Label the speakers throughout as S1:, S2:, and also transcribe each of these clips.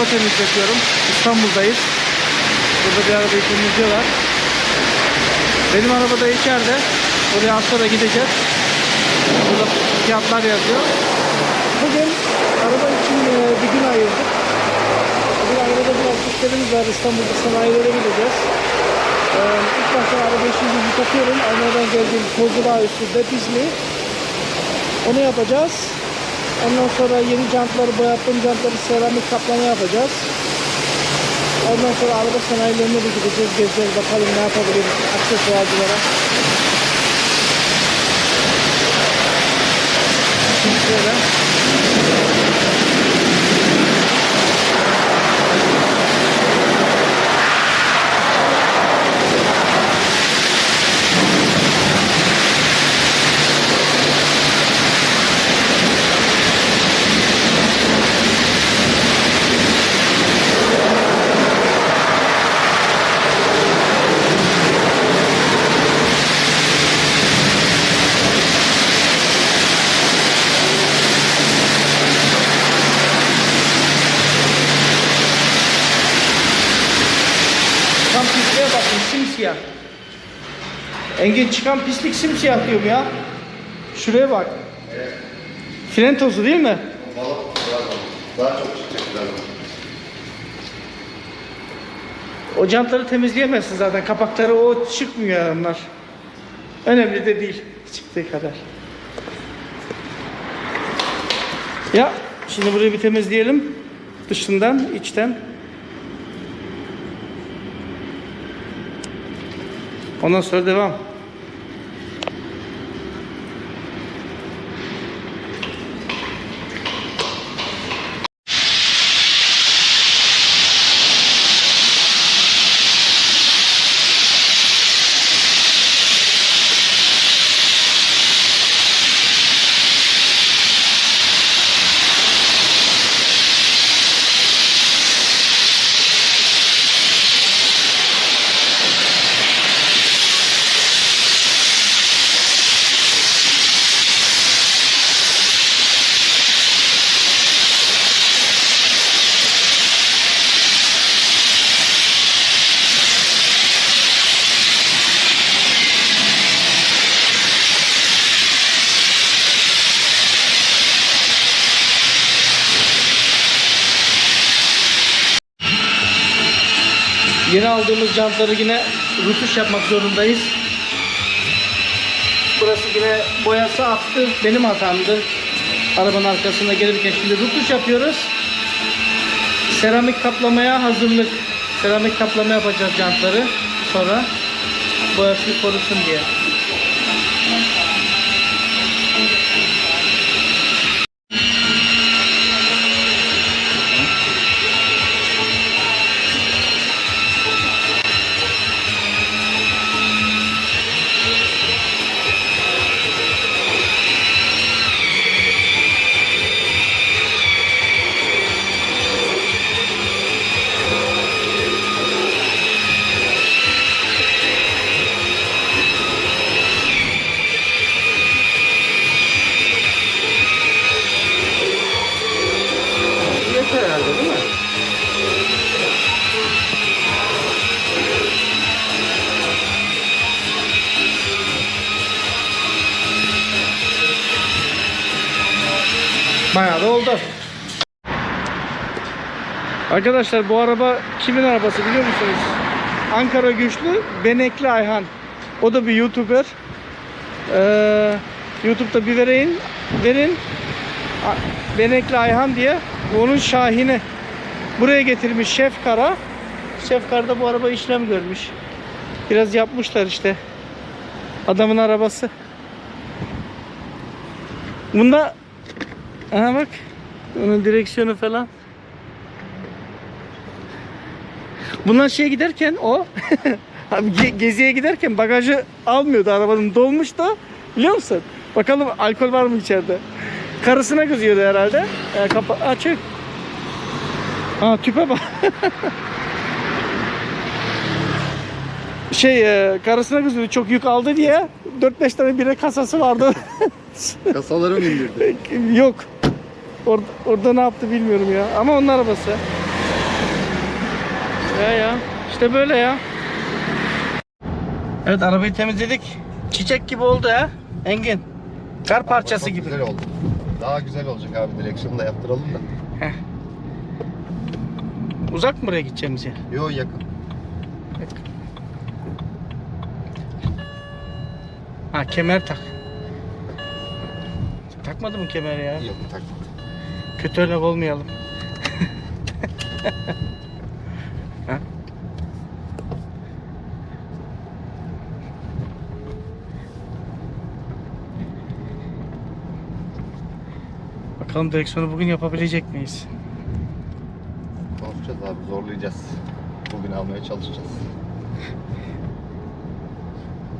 S1: araba temizletiyorum. İstanbul'dayız. Burada bir arabayı temizliyorlar. Benim araba da içeride. Oraya az gideceğiz. Burada fiyatlar yazıyor. Bugün araba için e, bir gün ayırdık. Bugün arabada biraz işlerimiz var. İstanbul'da sanayilere gideceğiz. Ee, ilk başta arabayı şimdi yıkatıyorum. Almanya'dan geldiğim Kozulağ üstü depizli. Onu yapacağız. Ondan sonra yeni jantları, boyattığım jantları seramik kaplama yapacağız. Ondan sonra araba sanayilerine de gideceğiz, gezeceğiz, bakalım ne yapabiliriz aksesuarcılara. Şöyle. Çıkan pisliğe bakın simsiyah. Engin çıkan pislik simsiyah diyorum ya. Şuraya bak. Fren tozu değil mi?
S2: Balık daha, çok çıkacak.
S1: O jantları temizleyemezsin zaten. Kapakları o çıkmıyor onlar. Önemli de değil. Çıktığı kadar. Ya şimdi burayı bir temizleyelim. Dışından, içten. Ondan sonra devam. Aldığımız jantları yine rütuş yapmak zorundayız. Burası yine boyası attı. Benim hatamdı. Arabanın arkasında gelirken şimdi rütuş yapıyoruz. Seramik kaplamaya hazırlık. Seramik kaplama yapacağız jantları. Sonra boyası korusun diye. Bayağı da oldu. Arkadaşlar bu araba kimin arabası biliyor musunuz? Ankara Güçlü Benekli Ayhan. O da bir YouTuber. Ee, YouTube'da bir vereyim, verin. Benekli Ayhan diye onun Şahin'i buraya getirmiş Şef Kara. Şef Kara'da bu araba işlem görmüş. Biraz yapmışlar işte. Adamın arabası. Bunda Aha bak. Onun direksiyonu falan. Bunlar şeye giderken o abi ge- geziye giderken bagajı almıyordu arabanın dolmuş da biliyor musun? Bakalım alkol var mı içeride? Karısına kızıyordu herhalde. E, kapa açık. Ha tüpe bak. şey e, karısına kızıyordu çok yük aldı diye 4-5 tane bire kasası vardı.
S2: Kasaları mı indirdi?
S1: Yok. Orada, orada ne yaptı bilmiyorum ya. Ama onun arabası. Ya ya. İşte böyle ya. Evet arabayı temizledik. Çiçek gibi oldu ha. Engin. Kar parçası
S2: Çok
S1: gibi.
S2: Güzel oldu. Daha güzel olacak abi direksiyonu da yaptıralım da.
S1: Heh. Uzak mı buraya gideceğimiz yer?
S2: Yo yakın.
S1: Ha kemer tak. Takmadı mı kemeri ya?
S2: Yok tak.
S1: Kötü örnek olmayalım. Bakalım direksiyonu bugün yapabilecek miyiz?
S2: Konuşacağız abi zorlayacağız. Bugün almaya çalışacağız.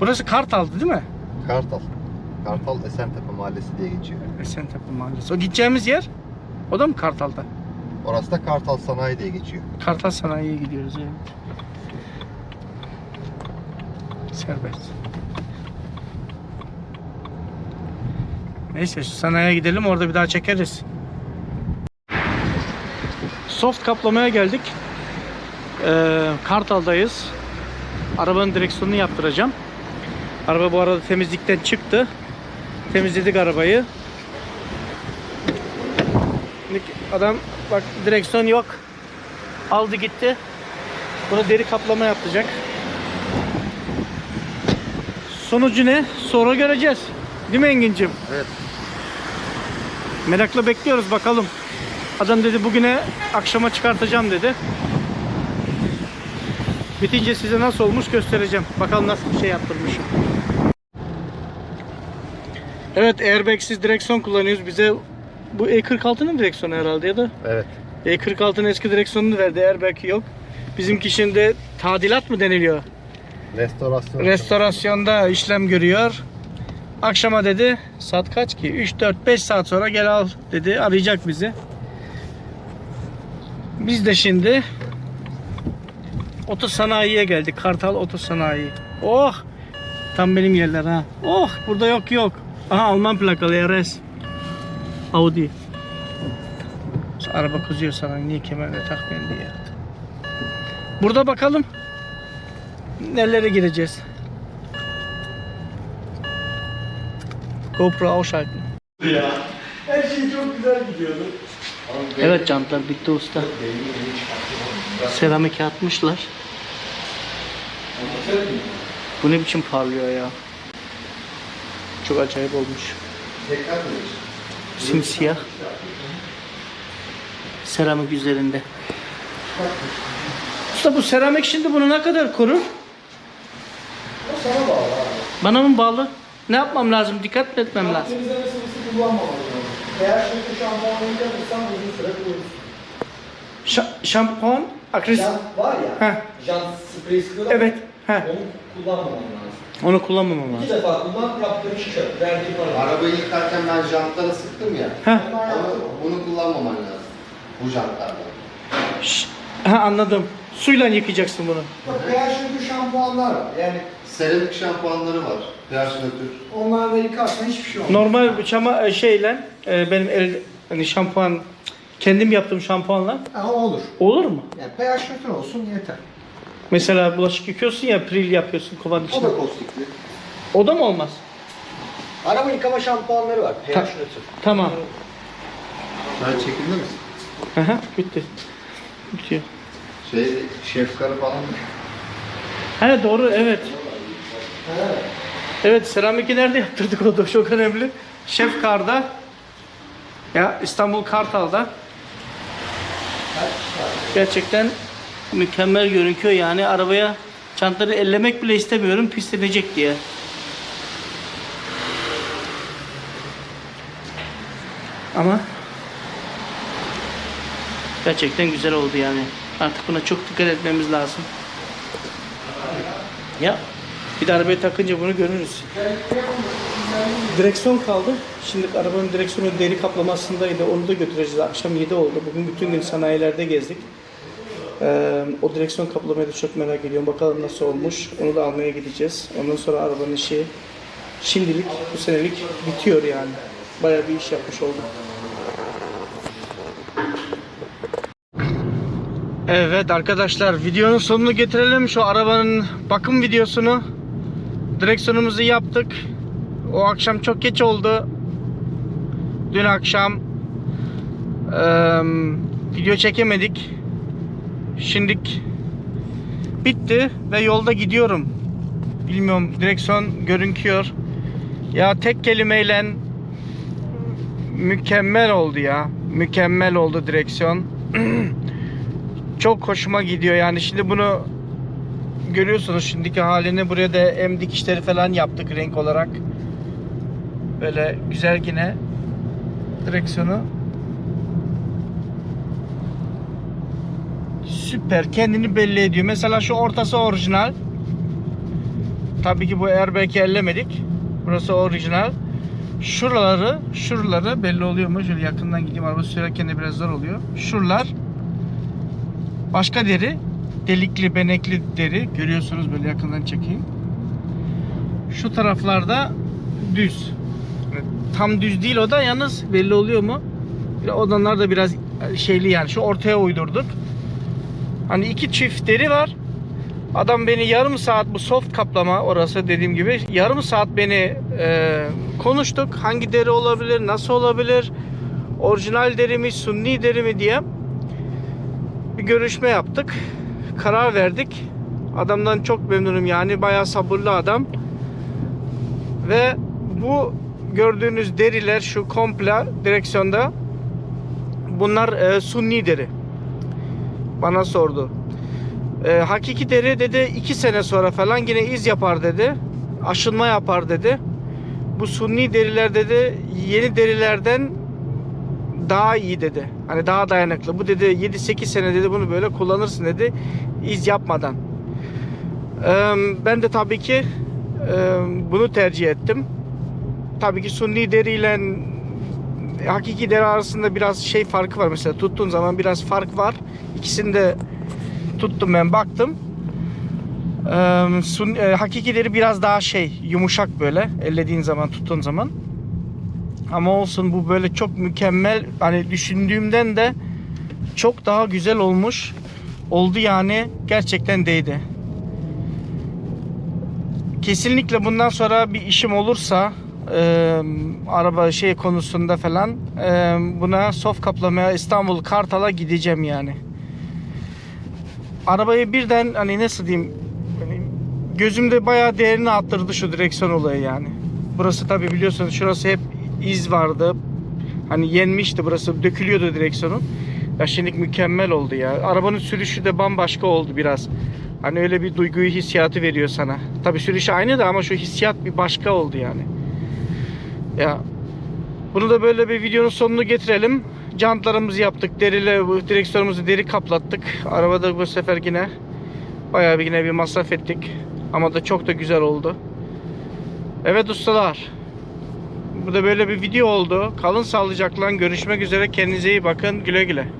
S1: Burası Kartal'dı değil mi?
S2: Kartal. Kartal Esentepe Mahallesi diye geçiyor.
S1: Esentepe Mahallesi. O gideceğimiz yer o da mı Kartal'da?
S2: Orası da Kartal Sanayi diye geçiyor.
S1: Kartal Sanayi'ye gidiyoruz evet. Serbest. Neyse şu sanayiye gidelim orada bir daha çekeriz. Soft kaplamaya geldik. Ee, Kartal'dayız. Arabanın direksiyonunu yaptıracağım. Araba bu arada temizlikten çıktı. Temizledik arabayı. Adam bak direksiyon yok. Aldı gitti. Bunu deri kaplama yapacak. Sonucu ne? Sonra göreceğiz. Değil mi Engin'cim?
S2: Evet.
S1: Merakla bekliyoruz bakalım. Adam dedi bugüne akşama çıkartacağım dedi. Bitince size nasıl olmuş göstereceğim. Bakalım nasıl bir şey yaptırmışım. Evet airbagsiz direksiyon kullanıyoruz. Bize bu E46'nın direksiyonu herhalde ya da
S2: Evet.
S1: E46'nın eski direksiyonunu verdi. Airbag yok. Bizimki şimdi tadilat mı deniliyor?
S2: Restorasyon.
S1: Restorasyonda işlem görüyor. Akşama dedi saat kaç ki? 3 4 5 saat sonra gel al dedi. Arayacak bizi. Biz de şimdi oto sanayiye geldik. Kartal oto sanayi. Oh! Tam benim yerler ha. Oh! Burada yok yok. Aha Alman plakalı RS. Audi. Araba kızıyor sana niye kemerle takmıyorsun diye. Burada bakalım nelere gireceğiz. GoPro ausschalten. Her şey çok güzel gidiyordu. Evet jantlar bitti usta. Seramik atmışlar. Bu ne biçim parlıyor ya. Çok acayip olmuş.
S2: Tekrar mı?
S1: Simsiyah. Seramik üzerinde. Usta bu seramik şimdi bunu ne kadar korur?
S3: O sana bağlı abi.
S1: Bana mı bağlı? Ne yapmam lazım? Dikkat mi etmem lazım?
S3: Eğer şimdi şampuanı yıkatırsan uzun süre kullanırsın.
S1: Şa- şampuan, akris...
S3: Jant var ya,
S1: Heh.
S3: jant spreyi sıkıyorlar.
S1: Evet. Heh.
S3: Onu kullanmaman lazım.
S1: Onu kullanmamam
S3: İki
S1: lazım.
S3: defa kullan, yaptığın iş çöp. Verdiğin para.
S2: Arabayı yıkarken ben jantlara sıktım ya.
S1: Heh.
S2: Ama bunu kullanmaman lazım. Bu jantlarla.
S1: Şş, Ha anladım. Suyla yıkayacaksın bunu.
S3: PH şampuanlar var. Yani
S2: Seramik şampuanları var. pH nötr.
S3: onlarla yıkarsan hiçbir şey olmaz.
S1: Normal çama e, şeyle e, benim el hani şampuan kendim yaptığım şampuanla
S3: Ha, olur.
S1: olur mu?
S3: Yani pH nötr olsun yeter.
S1: Mesela bulaşık yıkıyorsun ya pril yapıyorsun kovanın
S3: O
S1: içine.
S3: da kostikli.
S1: O da mı olmaz?
S3: Araba yıkama şampuanları var. pH
S1: Ta-
S3: nötr.
S1: Tamam.
S2: Sen çekildi misin?
S1: Aha, bitti. Bitiyor.
S2: Şey, şefkarı falan mı?
S1: He doğru evet. Evet seramiki nerede yaptırdık o da çok önemli. Şef Kar'da. Ya İstanbul Kartal'da. Gerçekten mükemmel görünüyor yani arabaya çantları ellemek bile istemiyorum pislenecek diye. Ama gerçekten güzel oldu yani. Artık buna çok dikkat etmemiz lazım. Ya bir de arabaya takınca bunu görürüz. Direksiyon kaldı. Şimdi arabanın direksiyonu deri kaplamasındaydı. Onu da götüreceğiz. Akşam 7 oldu. Bugün bütün gün sanayilerde gezdik. Ee, o direksiyon kaplamayı da çok merak ediyorum. Bakalım nasıl olmuş. Onu da almaya gideceğiz. Ondan sonra arabanın işi şimdilik bu senelik bitiyor yani. Bayağı bir iş yapmış olduk. Evet arkadaşlar videonun sonunu getirelim şu arabanın bakım videosunu. Direksiyonumuzu yaptık. O akşam çok geç oldu. Dün akşam eee, video çekemedik. Şimdik bitti ve yolda gidiyorum. Bilmiyorum direksiyon görünüyor. Ya tek kelimeyle mükemmel oldu ya. Mükemmel oldu direksiyon. Çok hoşuma gidiyor yani şimdi bunu görüyorsunuz şimdiki halini buraya da em dikişleri falan yaptık renk olarak. Böyle güzel yine direksiyonu. Süper kendini belli ediyor. Mesela şu ortası orijinal. Tabii ki bu airbag'i ellemedik. Burası orijinal. Şuraları, şuraları belli oluyor mu? Şöyle yakından gideyim araba sürerken de biraz zor oluyor. Şuralar başka deri. Delikli, benekli deri. Görüyorsunuz böyle yakından çekeyim. Şu taraflarda düz. Tam düz değil o da yalnız belli oluyor mu? Odanlar da biraz şeyli yani. Şu ortaya uydurduk. Hani iki çift deri var. Adam beni yarım saat bu soft kaplama orası dediğim gibi yarım saat beni e, konuştuk. Hangi deri olabilir, nasıl olabilir, orijinal deri mi, sunni deri mi diye bir görüşme yaptık. Karar verdik. Adamdan çok memnunum yani bayağı sabırlı adam. Ve bu gördüğünüz deriler şu komple direksiyonda bunlar e, sunni deri. Bana sordu. E, hakiki deri dedi 2 sene sonra falan yine iz yapar dedi. Aşınma yapar dedi. Bu sunni deriler dedi yeni derilerden daha iyi dedi. Hani daha dayanıklı. Bu dedi 7-8 sene dedi bunu böyle kullanırsın dedi. iz yapmadan. E, ben de tabii ki e, bunu tercih ettim. Tabii ki sunni deriyle hakiki deri arasında biraz şey farkı var. Mesela tuttuğun zaman biraz fark var. İkisini de tuttum ben baktım. Ee, sun, e, hakikileri biraz daha şey yumuşak böyle ellediğin zaman tuttuğun zaman. Ama olsun bu böyle çok mükemmel hani düşündüğümden de çok daha güzel olmuş. Oldu yani gerçekten değdi. Kesinlikle bundan sonra bir işim olursa e, araba şey konusunda falan e, buna soft kaplamaya İstanbul Kartal'a gideceğim yani arabayı birden hani nasıl diyeyim hani gözümde bayağı değerini arttırdı şu direksiyon olayı yani. Burası tabi biliyorsunuz şurası hep iz vardı. Hani yenmişti burası dökülüyordu direksiyonun. Ya şimdi mükemmel oldu ya. Arabanın sürüşü de bambaşka oldu biraz. Hani öyle bir duyguyu hissiyatı veriyor sana. Tabi sürüşü aynı da ama şu hissiyat bir başka oldu yani. Ya bunu da böyle bir videonun sonunu getirelim. Jantlarımızı yaptık. Deriyle direksiyonumuzu deri kaplattık. Arabada bu sefer yine bayağı bir yine bir masraf ettik. Ama da çok da güzel oldu. Evet ustalar. Bu da böyle bir video oldu. Kalın sağlıcakla görüşmek üzere. Kendinize iyi bakın. Güle güle.